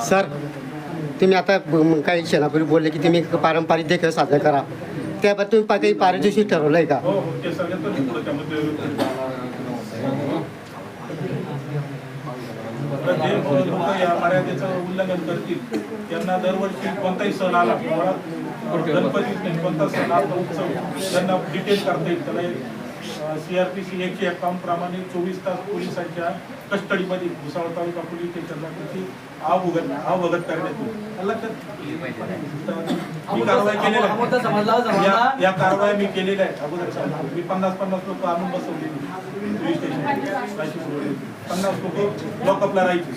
Sir तुम्ही आता काही क्षणापूर्वी बोलले की तुम्ही पारंपरिक देखील साजरा करा. त्याबद्दल तुम्ही काही पारितोषिक ठरवलं आहे का या मर्यादेचं उल्लंघन करतील. त्यांना दरवर्षी कोणताही सण आला गणपती कोणता सण आला उत्सव त्यांना डिटेल करता येईल. त्याला सीआरपीसी एकशे एकावन्न प्रमाणे चोवीस तास पोलिसांच्या कस्टडीमध्ये भुसावळ तालुका पोलीस स्टेशनला त्याची अवगत अवगत करण्यात येईल. लक्षात कारवाई केलेली आहे. या- कारवाया मी केलेल्या आहेत अगोदर. मी पन्नास पन्नास लोक आणून बसवलेली पोलीस स्टेशन. पन्नास लोक लॉकअपला राहायचे.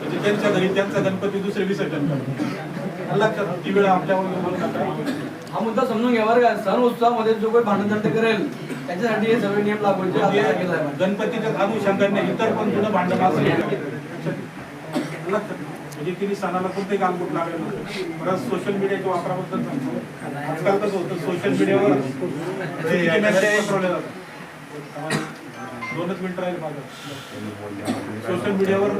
म्हणजे त्यांच्या घरी त्यांचा गणपती दुसरे विसर्जन करतात. लक्षात ती वेळ आपल्यावर हा मुद्दा समजून घ्या बरं का सण उत्सवामध्ये जो काही भांडण करेल त्याच्यासाठी हे सगळे नियम लागू म्हणजे केलं आहे. गणपतीच्या अनुषंगाने इतर पण जुनं भांडण असेल म्हणजे तिने सणाला कोणते गालबोट लागलं नव्हतं. परत सोशल मीडियाच्या वापराबद्दल सांगतो आजकाल कसं होतं सोशल मीडियावर दोनच मिनिट राहील माझं. सोशल मीडियावर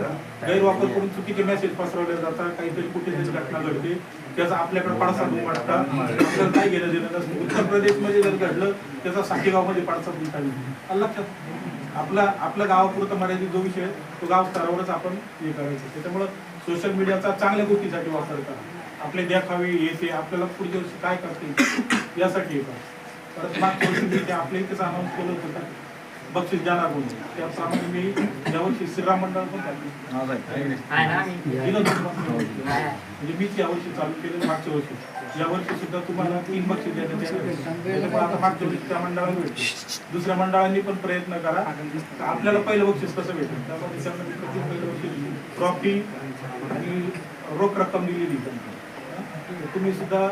गैरवापर करून चुकीचे मेसेज पसरवले जातात. काहीतरी कुठे तरी घटना घडते. त्याचा आपल्याकडे पडसाद उमटता आपल्याला काय घेणं देणं नसतं. उत्तर प्रदेशमध्ये जर घडलं त्याचा साठेगावमध्ये पडसाद उलटा लक्षात आपला आपल्या गावापुरता मर्यादित जो विषय तो गाव स्तरावरच आपण हे करायचं. त्याच्यामुळं सोशल मीडियाचा चांगल्या गोष्टीसाठी वापर करा. आपले देखावे हे ते आपल्याला पुढच्या वर्षी काय करते यासाठी हे करा. परत मागच्या वर्षी आपल्या इथेच अनाऊन्स केलं होतं बक्षीस देणार म्हणून. त्याप्रमाणे मी यावर्षी श्रीराम मंडळ पण. दिलं. म्हणजे मीच यावर्षी चालू केलं मागच्या वर्षी. यावर्षी सुद्धा तुम्हाला तीन बक्षीस देण्यात आता मागच्या वर्षी त्या मंडळाला भेटते दुसऱ्या मंडळांनी पण प्रयत्न करा. आपल्याला पहिलं बक्षीस कसं भेटेल? त्यामध्ये त्यांना मी प्रत्येक पहिलं बक्षीस ट्रॉफी आणि रोख रक्कम दिलेली. तुम्ही सुद्धा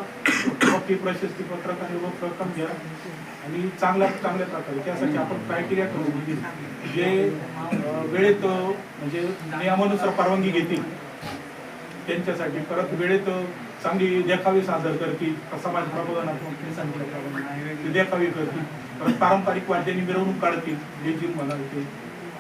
ट्रॉफी प्रशस्ती पत्रक आणि रोख रक्कम घ्या. आणि चांगल्या चांगल्या प्रकारे. त्यासाठी आपण क्रायटेरिया ठरवू म्हणजे जे वेळेत म्हणजे नियमानुसार परवानगी घेतील त्यांच्यासाठी परत वेळेत चांगली देखावे सादर करतील समाज प्रबोधनात्मक ते देखावे करतील. परत पारंपरिक वाद्यांनी मिरवणूक काढतील लेझिम म्हणा ते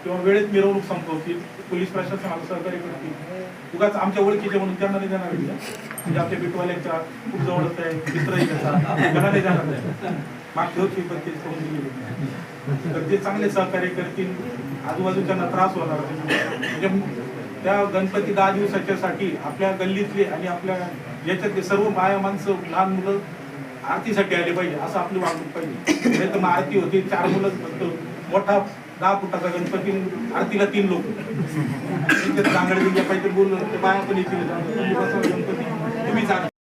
किंवा वेळेत मिरवणूक संपवतील पोलीस प्रशासनाला सहकार्य करतील. उगाच आमच्या ओळखीचे म्हणून त्यांना नाही जाणार म्हणजे आमच्या बिटवाल्यांच्या खूप जवळच आहे मित्रही त्याचा. त्यांना नाही जाणार नाही मागच्या होती पण ते सोडून दिलेले. तर ते चांगले सहकार्य करतील. आजूबाजूच्यांना त्रास होणार. म्हणजे त्या गणपती दहा दिवसाच्या साठी आपल्या गल्लीतले आणि आपल्या याच्यातले सर्व बाया माणसं लहान मुलं आरतीसाठी आले पाहिजे असं आपली वागणूक पाहिजे. नाही तर मग आरती होती चार मुलं मोठा दहा फुटाचा गणपती आरतीला तीन लोक. चांगले काहीतरी बोललं बाया पण येतील. गणपती. तुम्ही जा.